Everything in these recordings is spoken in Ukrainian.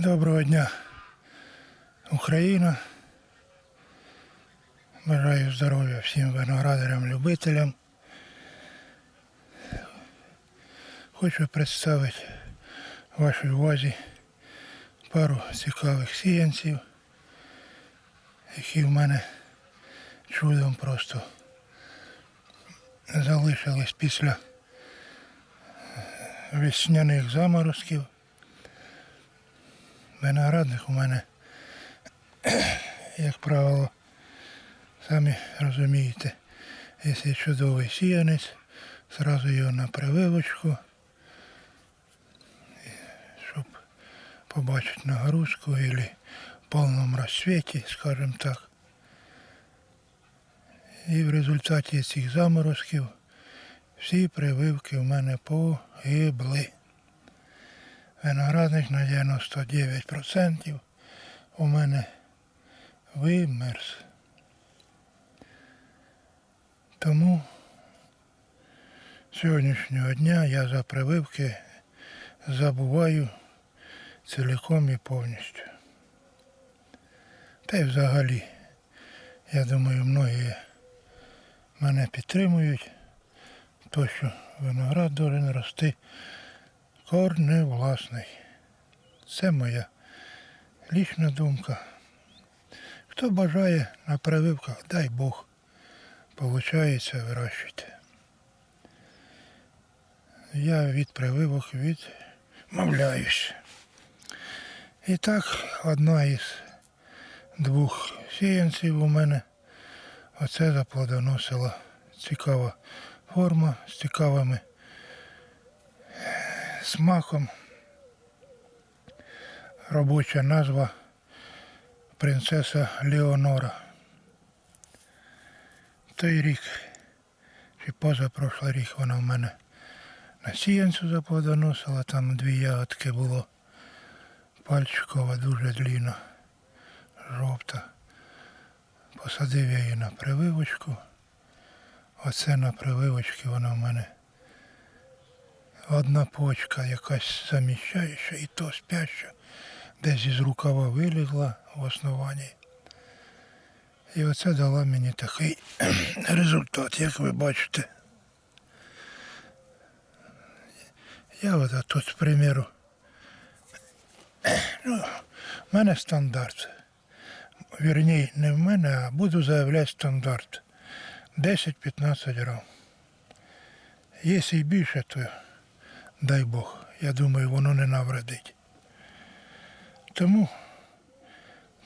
Доброго дня, Україна. Бажаю здоров'я всім виноградарям, любителям. Хочу представити вашій увазі пару цікавих сіянців, які в мене чудом просто залишились після весняних заморозків. Виноградник у мене, як правило, самі розумієте, якщо чудовий сіянець, зразу його на прививочку, щоб побачити нагрузку або в повному розцвіті, скажімо так. І в результаті цих заморозків всі прививки в мене погибли. Виноградник на 99% у мене вимерз. Тому сьогоднішнього дня я за прививки забуваю цілком і повністю. Та й взагалі, я думаю, многі мене підтримують, то що виноград повинен рости корне власний. Це моя лічна думка. Хто бажає на прививках, дай Бог, получається вирощуйте. Я від прививок відмовляюсь. І так, одна із двох сіянців у мене оце заплодоносила цікава форма з цікавими смаком. Робоча назва принцеса Леонора. Той рік, чи позапрошлий рік вона в мене на сіянцю заплодоносила, там дві ягодки було. Пальчикова дуже длінна, жовта. Посадив я її на прививочку. Оце на прививочці вона в мене одна почка якась заміщаюча і то спяща, десь із рукава вилізла в основанні. І оце дала мені такий результат, як ви бачите. Я от тут, к примеру, ну, в мене стандарт. Вірні, не в мене, а буду заявляти стандарт. 10-15 грам. Якщо і більше, то дай Бог. Я думаю, воно не навредить. Тому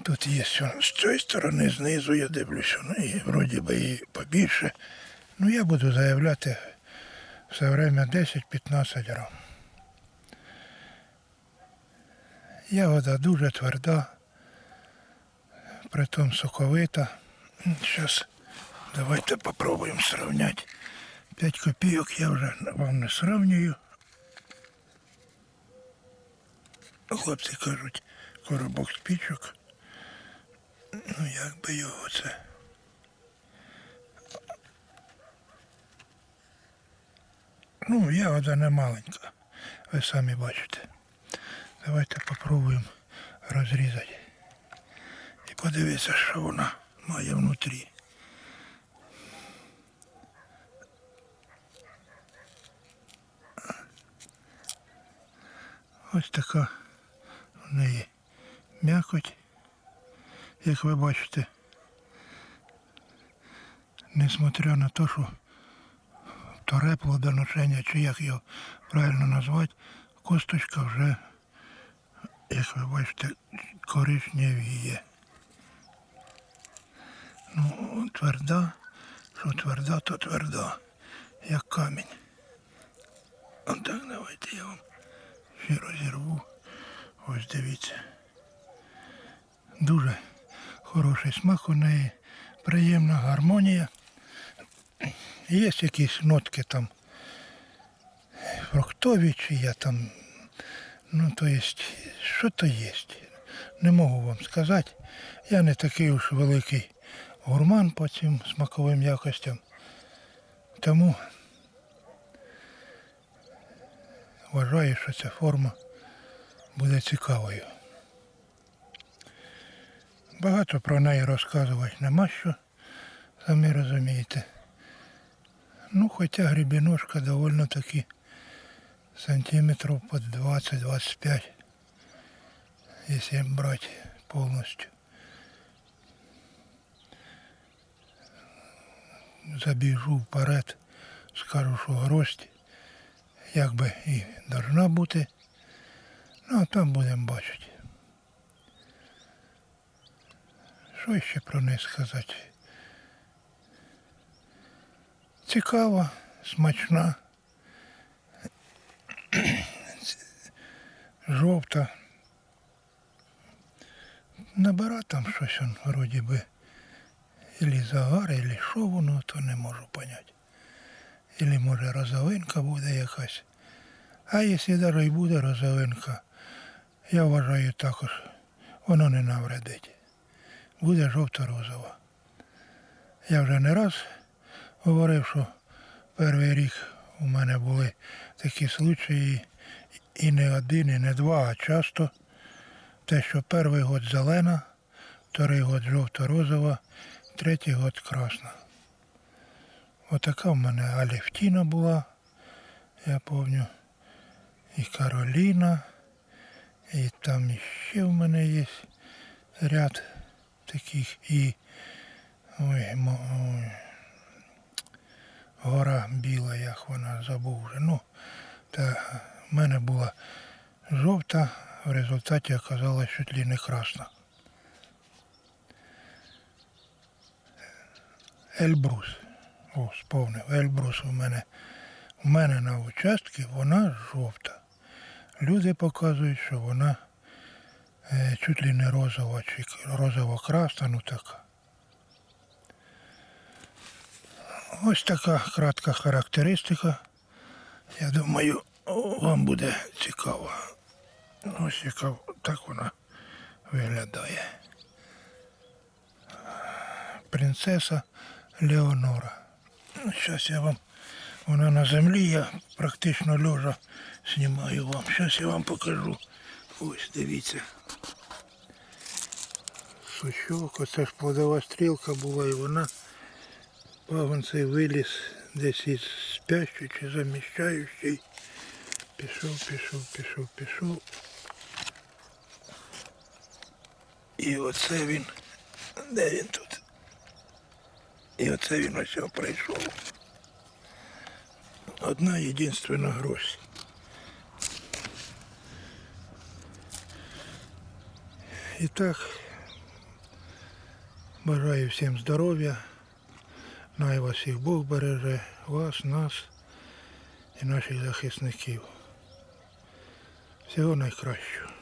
тут є що з цієї сторони, знизу я дивлюся, ну і вроді би і побільше. Ну я буду заявляти все время 10-15 грам. Ягода дуже тверда, притом соковита. Зараз давайте попробуємо сравняти. 5 копійок я вже вам не сравнюю. Хлопці кажуть, коробок спічок. Ну як би його це. Ну, ягода не маленька, ви самі бачите. Давайте попробуємо розрізати. І подивитися, що вона має внутрі. Ось така в неї м'якоть, як ви бачите. Несмотря на те, що вторе плодоношення, чи як його правильно назвати, косточка вже, як ви бачите, коричневіє. Ну, тверда, що тверда, то тверда, як камінь. Отак давайте я вам ще розірву. Ось дивіться. Дуже хороший смак у неї, приємна гармонія. Є якісь нотки там фруктові, чи я там, ну то є, що то є. Не можу вам сказати. Я не такий уж великий гурман по цим смаковим якостям. Тому вважаю, що ця форма буде цікавою. Багато про неї розказувати нема що, самі розумієте. Ну, хоча грібіножка довольно таки сантиметрів під 20-25, якщо брати повністю. Забіжу вперед, скажу, що гроздь, як би і должна бути. Ну, а там будемо бачити. Що ще про неї сказати? Цікава, смачна, жовта. Набира там щось он, вроді би. Ілі загар, ілі що воно, то не можу поняти. Ілі може розовинка буде якась. А якщо навіть буде розовинка, я вважаю також, воно не навредить. Буде жовто-розова. Я вже не раз говорив, що перший рік у мене були такі случаї, і не один, і не два, а часто. Те, що перший год зелена, вторий год жовто-розова, третій год красна. Отака в мене Алівтіна була, я пам'ятаю, і Кароліна, і там ще в мене є ряд таких і ой, ой, гора біла, як вона забув вже. Ну, та в мене була жовта, в результаті оказалась чуть ли не красна. Ельбрус. О, сповнив. Ельбрус у мене. У мене на участку вона жовта. Люди показують, що вона е, чуть ли не розова чи розово-красна, ну така. Ось така кратка характеристика. Я думаю, вам буде цікаво. Ось яка так вона виглядає. Принцеса Леонора. Зараз я вам, вона на землі, я практично лежа знімаю вам. Зараз я вам покажу. Ось, дивіться. Сучок, оце ж плодова стрілка була і вона пагон цей виліз десь із спящий чи заміщаючий. Пішов, пішов, пішов, пішов. І оце він. Де він тут? І оце він ось прийшов. Одна єдинственна гроздь. І так, бажаю всім здоров'я. Най вас всіх Бог береже, вас, нас і наших захисників. Всього найкращого.